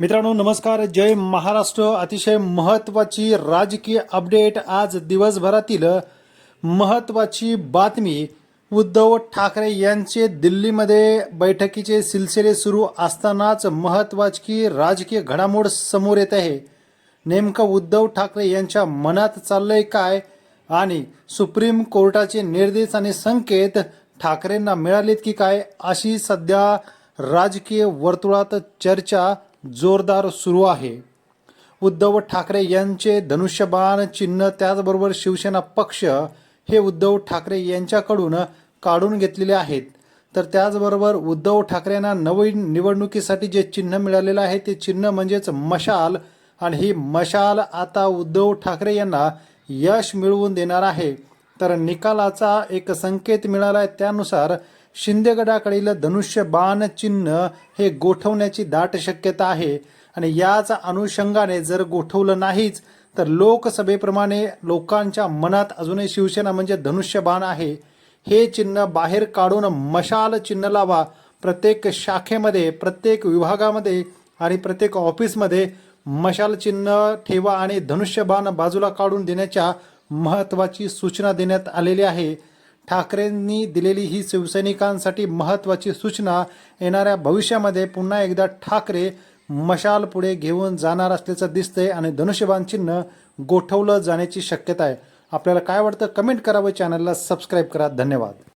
मित्रांनो नमस्कार. जय महाराष्ट्र. अतिशय महत्त्वाची राजकीय अपडेट आज दिवसभरातील महत्त्वाची बातमी. उद्धव ठाकरे यांचे दिल्लीमध्ये बैठकीचे सिलसिले सुरू असतानाच महत्त्वाची राजकीय घडामोड समोर येत आहे. नेमकं उद्धव ठाकरे यांच्या मनात चाललंय काय? आणि सुप्रीम कोर्टाचे निर्देश आणि संकेत ठाकरेंना मिळालेत की काय? अशी सध्या राजकीय वर्तुळात चर्चा जोरदार सुरू आहे. उद्धव ठाकरे यांचे धनुष्यबाण चिन्ह त्याचबरोबर शिवसेना पक्ष हे उद्धव ठाकरे यांच्याकडून काढून घेतलेले आहेत. तर त्याचबरोबर उद्धव ठाकरेंना नवीन निवडणुकीसाठी जे चिन्ह मिळालेलं आहे ते चिन्ह म्हणजेच मशाल. आणि ही मशाल आता उद्धव ठाकरे यांना यश मिळवून देणार आहे. तर निकालाचा एक संकेत मिळाला आहे त्यानुसार शिंदेगडाकडील धनुष्य बाण चिन्ह हे गोठवण्याची दाट शक्यता आहे. आणि याच अनुषंगाने जर गोठवलं नाहीच तर लोकसभेप्रमाणे लोकांच्या मनात अजूनही शिवसेना म्हणजे धनुष्यबाण आहे. हे चिन्ह बाहेर काढून मशाल चिन्ह लावा. प्रत्येक शाखेमध्ये प्रत्येक विभागामध्ये आणि प्रत्येक ऑफिसमध्ये मशाल चिन्ह ठेवा आणि धनुष्यबाण बाजूला काढून देण्याच्या महत्त्वाची सूचना देण्यात आलेली आहे. ठाकरेंनी दिलेली ही शिवसैनिकांसाठी महत्त्वाची सूचना येणाऱ्या भविष्यामध्ये पुन्हा एकदा ठाकरे मशाल पुढे घेऊन जाणार असल्याचं दिसतंय आणि धनुष्यबाण चिन्ह गोठवलं जाण्याची शक्यता आहे. आपल्याला काय वाटतं? कमेंट करावं चॅनलला सबस्क्राईब करा. धन्यवाद.